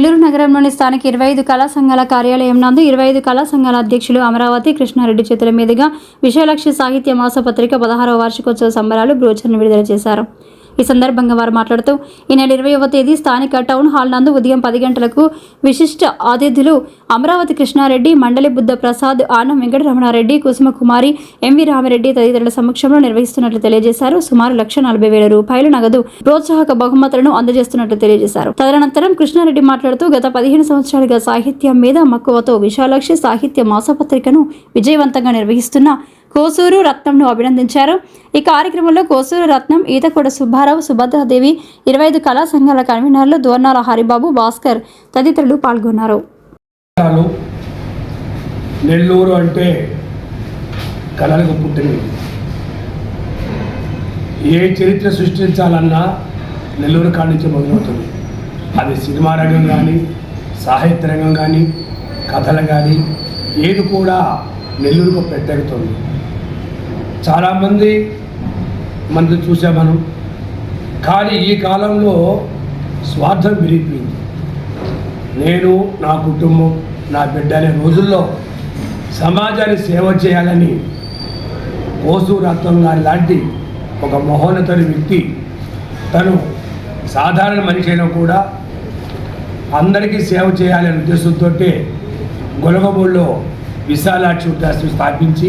నెల్లూరు నగరంలోని స్థానిక ఇరవై ఐదు కళా సంఘాల కార్యాలయం నందు ఇరవై ఐదు కళా సంఘాల అధ్యక్షులు అమరావతి కృష్ణారెడ్డి చేతుల మీదుగా విషయలక్ష్య సాహిత్య మాసపత్రిక పదహారవ వార్షికోత్సవ సంబరాలు బ్రోచర్ను విడుదల చేశారు. ఈ సందర్భంగా వారు మాట్లాడుతూ ఈ నెల ఇరవైవ తేదీ స్థానిక టౌన్ హాల్ నందు ఉదయం పది గంటలకు విశిష్ట అతిథులు అమరావతి కృష్ణారెడ్డి మండలి బుద్ధ ప్రసాద్ ఆనం వెంకటరమణారెడ్డి కుసుమ కుమారి ఎంవి రామిరెడ్డి తదితరుల సమక్షంలో నిర్వహిస్తున్నట్లు తెలియజేశారు. సుమారు లక్ష నలభై వేల రూపాయలు నగదు ప్రోత్సాహక బహుమతులను అందజేస్తున్నట్లు తెలియజేశారు. తదనంతరం కృష్ణారెడ్డి మాట్లాడుతూ గత పదిహేను సంవత్సరాలుగా సాహిత్యం మీద మక్కువతో విశాలాక్షి సాహిత్య మాసపత్రికను విజయవంతంగా నిర్వహిస్తున్న కోసూరు రత్నంను అభినందించారు. ఈ కార్యక్రమంలో కోసూరు రత్నం ఈతకొడ సుబ్బారావు సుభద్రాదేవి ఇరవై ఐదు కళా సంఘాల కన్వీనర్లు దోర్నాల హరిబాబు భాస్కర్ తదితరులు పాల్గొన్నారు. నెల్లూరు అంటే కళలకు పుట్టినది ఏ చరిత్ర సృష్టించాలన్నా నెల్లూరు కాడి నుంచి మొదలవుతుంది. అది సినిమా రంగం కానీ సాహిత్య రంగం కానీ కథలు కానీ ఏది కూడా నెల్లూరుకు పెట్టెడుతుంది చాలామంది మనది చూసాం మనం కానీ ఈ కాలంలో స్వార్థం విరిగిపోయింది నేను నా కుటుంబం నా బిడ్డ అనే రోజుల్లో సమాజాన్ని సేవ చేయాలని కోసు రత్నం గారి లాంటి ఒక మహోన్నతని వ్యక్తి తను సాధారణ మనిషి అయినా కూడా అందరికీ సేవ చేయాలనే ఉద్దేశంతో గొలగబోళ్ళలో విశాలాక్షి ఉద్యాసం స్థాపించి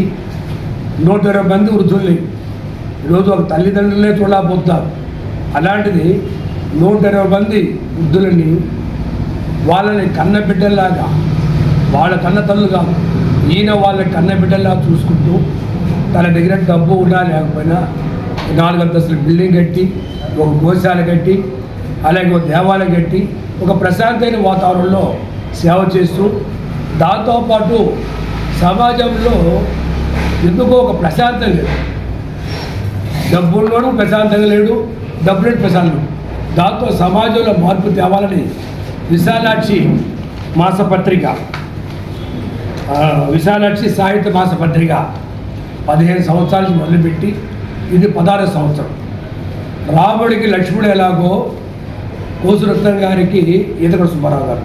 నూట ఇరవై మంది వృద్ధుల్ని. ఈరోజు ఒక తల్లిదండ్రులే చూడలేకపోతున్నారు. అలాంటిది నూట ఇరవై మంది వృద్ధులని వాళ్ళని కన్న బిడ్డల్లాగా వాళ్ళ కన్న తల్లుగా ఈయన వాళ్ళని కన్న బిడ్డల్లా చూసుకుంటూ తన దగ్గర డబ్బు ఉన్నా లేకపోయినా నాలుగు అంతస్తుల బిల్డింగ్ కట్టి ఒక గోశాల కట్టి అలాగే ఒక దేవాలయం కట్టి ఒక ప్రశాంతమైన వాతావరణంలో సేవ చేస్తూ దాంతోపాటు సమాజంలో ఎందుకో ఒక ప్రశాంతం లేదు. డబ్బుల్లోనూ ప్రశాంతంగా లేడు డబ్బులేని ప్రశాంతం దాంతో సమాజంలో మార్పు తేవాలని విశాలాక్షి మాసపత్రిక విశాలాక్షి సాహిత్య మాసపత్రిక పదిహేను సంవత్సరాల నుంచి మొదలుపెట్టి ఇది పదహారు సంవత్సరం. రాముడికి లక్ష్మణుడు ఎలాగో కోసురత్నం గారికి ఈతకడ సుబ్బారావు గారు.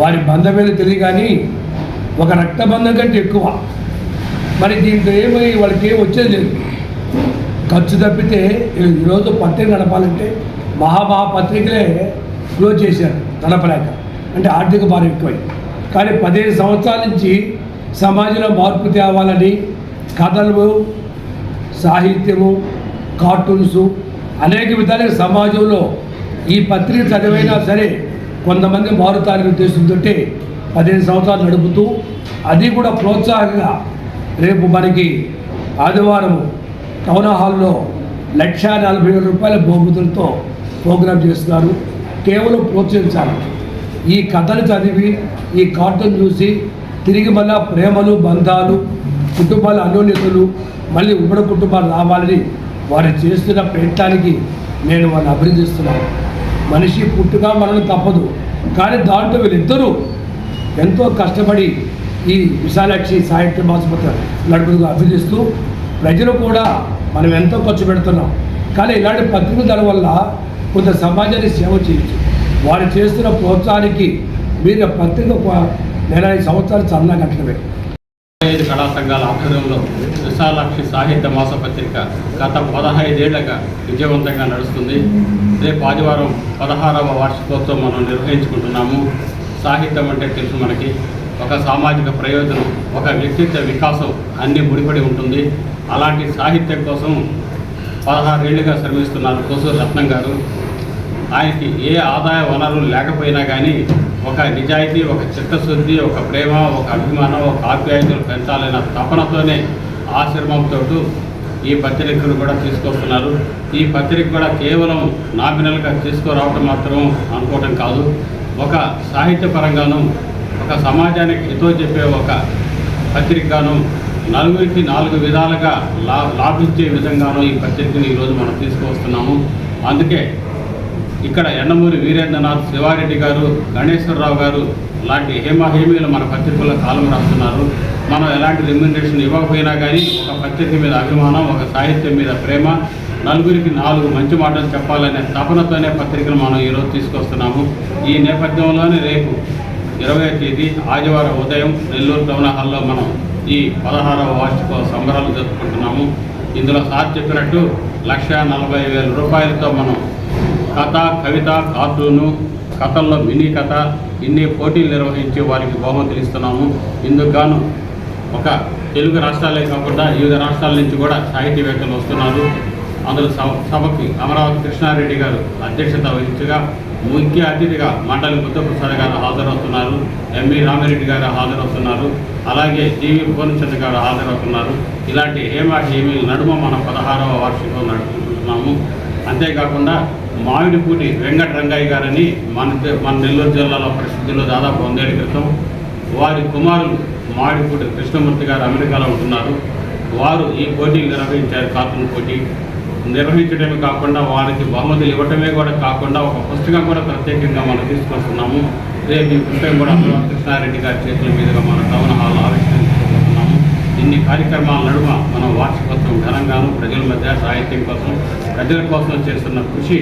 వారి బంధం మీద తెలియదు కానీ ఒక రక్తబంధం కంటే ఎక్కువ. మరి దీంట్లో ఏమై వాళ్ళకి ఏం వచ్చేది లేదు. ఖర్చు తప్పితే ఈరోజు పత్రిక నడపాలంటే మహామహా పత్రికలే క్లోజ్ చేశారు నడపలేక. అంటే ఆర్థిక భారం ఎక్కువై. కానీ పదిహేను సంవత్సరాల నుంచి సమాజంలో మార్పు తేవాలని కథలు సాహిత్యము కార్టూన్స్ అనేక విధాలుగా సమాజంలో ఈ పత్రిక చదివైనా సరే కొంతమంది మారుతారని ఉద్దేశంతో పదిహేను సంవత్సరాలు నడుపుతూ అది కూడా ప్రోత్సాహంగా రేపు మనకి ఆదివారం టౌన్ హాల్లో లక్ష నలభై వేల రూపాయల బహుమతులతో ప్రోగ్రాం చేస్తున్నారు. కేవలం ప్రోత్సహించాలి. ఈ కథలు చదివి ఈ కార్టూన్ చూసి తిరిగి మళ్ళా ప్రేమలు బంధాలు కుటుంబాల అన్యోన్యతలు మళ్ళీ ఉమ్మడి కుటుంబాలు రావాలని వారు చేస్తున్న ప్రయత్నానికి నేను వారిని అభినందిస్తున్నాను. మనిషి పుట్టుగా మనల్ని తప్పదు కానీ దాంట్లో వీళ్ళిద్దరూ ఎంతో కష్టపడి ఈ విశాలాక్షి సాహిత్య మాసపత్ర నడుపుకు అభివృద్ధిస్తూ ప్రజలు కూడా మనం ఎంతో ఖర్చు పెడుతున్నాం. కానీ ఇలాంటి పత్రికల ధర వల్ల కొంత సమాజాన్ని సేవ చేయొచ్చు. వారు చేస్తున్న ప్రోత్సాహానికి మీరు పత్రిక ఒక నెల ఐదు సంవత్సరాలు చాలా కట్టడమే. ఐదు కళా సంఘాల ఆధ్వర్యంలో విశాలాక్షి సాహిత్య మాసపత్రిక గత పదహైదేళ్ళగా విజయవంతంగా నడుస్తుంది. రేపు ఆదివారం పదహారవ వార్షికోత్సవం మనం నిర్వహించుకుంటున్నాము. సాహిత్యం అంటే తెలుసు మనకి. ఒక సామాజిక ప్రయోజనం ఒక వ్యక్తిత్వ వికాసం అన్నీ ముడిపడి ఉంటుంది. అలాంటి సాహిత్యం కోసం పదహారేళ్ళుగా శ్రమిస్తున్నారు కోసూరు రత్నం గారు. ఆయనకి ఏ ఆదాయ వనరులు లేకపోయినా కానీ ఒక నిజాయితీ ఒక చిత్తశుద్ధి ఒక ప్రేమ ఒక అభిమానం ఒక ఆప్యాయతలు పెంచాలన్న తపనతోనే ఆశ్రమంతో ఈ పత్రికను కూడా తీసుకొస్తున్నారు. ఈ పత్రిక కూడా కేవలం నామినల్గా తీసుకురావడం మాత్రం అనుకోవటం కాదు. ఒక సాహిత్యపరంగాను ఒక సమాజానికి హితో చెప్పే ఒక పత్రికను నలుగురికి నాలుగు విధాలుగా లా లాభించే విధంగాను ఈ పత్రికను ఈరోజు మనం తీసుకువస్తున్నాము. అందుకే ఇక్కడ ఎండమూరి వీరేంద్రనాథ్ శివారెడ్డి గారు గణేశ్వరరావు గారు లాంటి హేమహేమీలు మన పత్రికల్లో కాలం రాస్తున్నారు. మనం ఎలాంటి రెమ్యునరేషన్ ఇవ్వకపోయినా కానీ ఒక పత్రిక మీద అభిమానం ఒక సాహిత్యం మీద ప్రేమ నలుగురికి నాలుగు మంచి మాటలు చెప్పాలనే తపనతోనే పత్రికను మనం ఈరోజు తీసుకొస్తున్నాము. ఈ నేపథ్యంలోనే రేపు ఇరవై తేదీ ఆదివారం ఉదయం నెల్లూరు టౌన్ హాల్లో మనం ఈ పదహారవ వార్షిక సంబరాలు జరుపుకుంటున్నాము. ఇందులో సార్ చెప్పినట్టు లక్ష నలభై వేల రూపాయలతో మనం కథ కవిత కార్టూను కథల్లో మినీ కథ ఇన్ని పోటీలు నిర్వహించి వారికి బహుమతులు ఇస్తున్నాము. ఇందుకు గాను ఒక తెలుగు రాష్ట్రాలే కాకుండా వివిధ రాష్ట్రాల నుంచి కూడా సాహితీవేత్తలు వస్తున్నారు. అందులో సభ- సభకి అమరావతి కృష్ణారెడ్డి గారు అధ్యక్షత వహించగా ముఖ్య అతిథిగా మండలి బుద్ధప్రసాద్ గారు హాజరవుతున్నారు. ఎంవి రామిరెడ్డి గారు హాజరవుతున్నారు. అలాగే టీవీ భువనచంద్ర గారు హాజరవుతున్నారు. ఇలాంటి హేమ హేమీల నడుమ మన పదహారవ వార్షికం నడుపుకుంటున్నాము అంతేకాకుండా మామిడిపూటి వెంకట రంగయ్య గారని మన మన నెల్లూరు జిల్లాలో ప్రసిద్ధిలో దాదాపు వందేళ్ళ క్రితం వారి కుమారులు మామిడిపూటి కృష్ణమూర్తి గారు అమెరికాలో ఉంటున్నారు. వారు ఈ పోటీలు నిర్వహించారు కార్టూన్ పోటీ. నిర్వహించడమే కాకుండా వారికి బహుమతులు ఇవ్వటమే కూడా కాకుండా ఒక పుస్తకం కూడా ప్రత్యేకంగా మనం తీసుకొస్తున్నాము. రేపు ఈ పుస్తకం కూడా అమరావతి కృష్ణారెడ్డి గారి చేతుల మీదుగా మన టౌన్ హాల్ ఆవిష్కరించుకుంటున్నాము ఇన్ని కార్యక్రమాల నడుమ మనం వార్షికోత్సవం ఘనంగాను ప్రజల మధ్య సాహిత్యం కోసం ప్రజల కోసం చేస్తున్న కృషి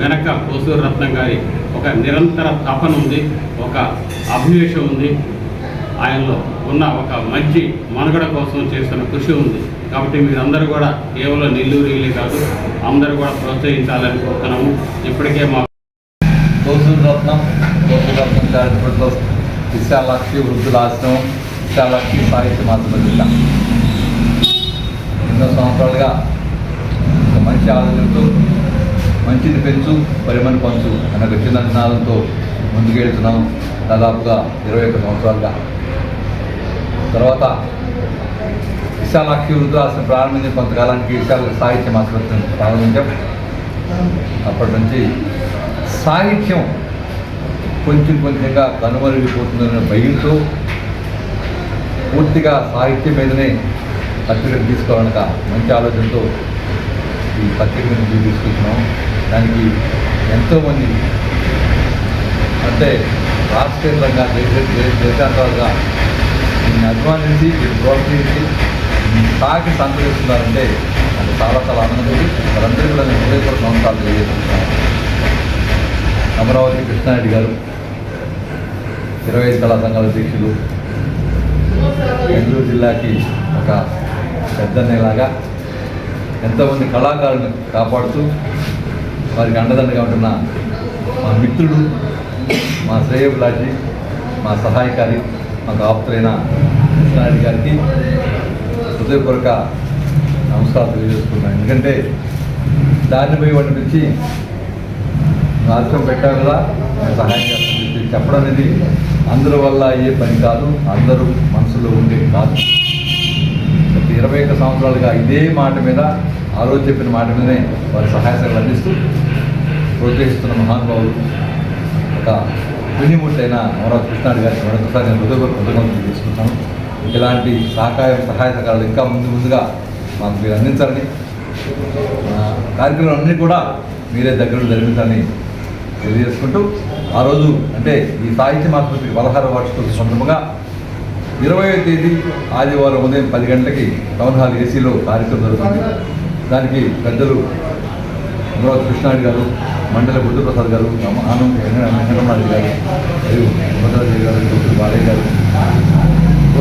వెనక కోసూరు రత్నం గారి ఒక నిరంతర తపన ఉంది ఒక అభివేశం ఉంది. ఆయనలో ఉన్న ఒక మంచి మనుగడ కోసం చేస్తున్న కృషి ఉంది. కాబట్టి మీరందరూ కూడా కేవలం నెల్లూరులే కాదు అందరూ కూడా ప్రోత్సహించాలని కోరుతున్నాము. ఇప్పటికే మా కోసూరు రత్నం కోసూరు రత్నం చారిటబుల్ విశాలక్ష్మి వృద్ధుల ఆశ్రమం విశాలక్ష్మి సాహిత్య మాతృక ఎన్నో సంవత్సరాలుగా మంచి ఆలోచనతో మంచిని పెంచు పరిమణి పంచు అనే ఒక చిన్న నినాదంతో ముందుకెళ్తున్నాం దాదాపుగా ఇరవై ఒక్క సంవత్సరాలుగా. తర్వాత విశాలాక్షి వృద్ధులాశ్రమం ప్రారంభించిన కొంతకాలానికి విశాల సాహిత్యం మాతృత్వం ప్రారంభించాం అప్పటి నుంచి సాహిత్యం కొంచెం కొంచెంగా కనుమరుగిపోతుందనే భయంతో పూర్తిగా సాహిత్యం మీదనే పత్రికను తీసుకోవాలన్న మంచి ఆలోచనతో ఈ పత్రికను మేము తీసుకుంటున్నాం దానికి ఎంతోమంది అంటే రాష్ట్రీయంగా దేశ- దేశాంతరంగా దీన్ని అభిమానించి దీన్ని ప్రోత్సహించి దీన్ని తాకి సంతరిస్తున్నారంటే అది చాలా చాలా ఆనందం వారందరికీ కూడా నేను హృదయపూర్వక నమస్కారాలు తెలియజేస్తున్నాను. అమరావతి కృష్ణారెడ్డి గారు ఇరవై ఐదు కళా సంఘాల అధ్యక్షులు నెల్లూరు జిల్లాకి ఒక పెద్దనేలాగా ఎంతోమంది కళాకారులను కాపాడుతూ వారికి అండదండగా ఉంటున్న మా మిత్రుడు మా శ్రేయభిలాషి మా సహాయకారి మాకు ఆప్తులైన కృష్ణారెడ్డి గారికి హృదయపూర్వక నమస్కారం తెలియజేసుకున్నాను ఎందుకంటే దానిపై పోయి వాటి నుంచి రాష్ట్రం పెట్టావు కదా సహాయం చేస్తాను చెప్పడం అనేది అందరి వల్ల అయ్యే పని కాదు అందరూ మనసులో ఉండే కాదు. ప్రతి ఇరవై ఒక్క సంవత్సరాలుగా ఇదే మాట మీద ఆ రోజు చెప్పిన మాట మీదనే వారి సహాయ సేవలు అందిస్తూ ప్రోత్సహిస్తున్న మహానుభావులు ఒక పుణ్యమూర్తి అయిన అమరావతి కృష్ణాడు గారికి మరొకసారి నేను హృదయపూర్వక కృతజ్ఞతలు తీసుకుంటాను ఇలాంటి సహకారం సహాయ సహకారాలు ఇంకా ముందు ముందుగా మాకు మీరు అందించాలని ఆ, కార్యక్రమాలన్నీ కూడా మీరే దగ్గర జరిపించాలని తెలియజేసుకుంటూ ఆ రోజు అంటే ఈ సాహిత్య మాత్రమే పదహార వార్షికోత్సవ సందర్భంగా ఇరవై తేదీ ఆదివారం ఉదయం పది గంటలకి టౌన్ హాల్ ఏసీలో కార్యక్రమం జరుగుతుంది. దానికి పెద్దలు అమరావతి కృష్ణారెడ్డి గారు మండల బుద్ధప్రసాద్ గారు ఆనం వెంకటరమణారెడ్డి గారు మరియు భద్రారెడ్డి గారు బాలయ్య గారు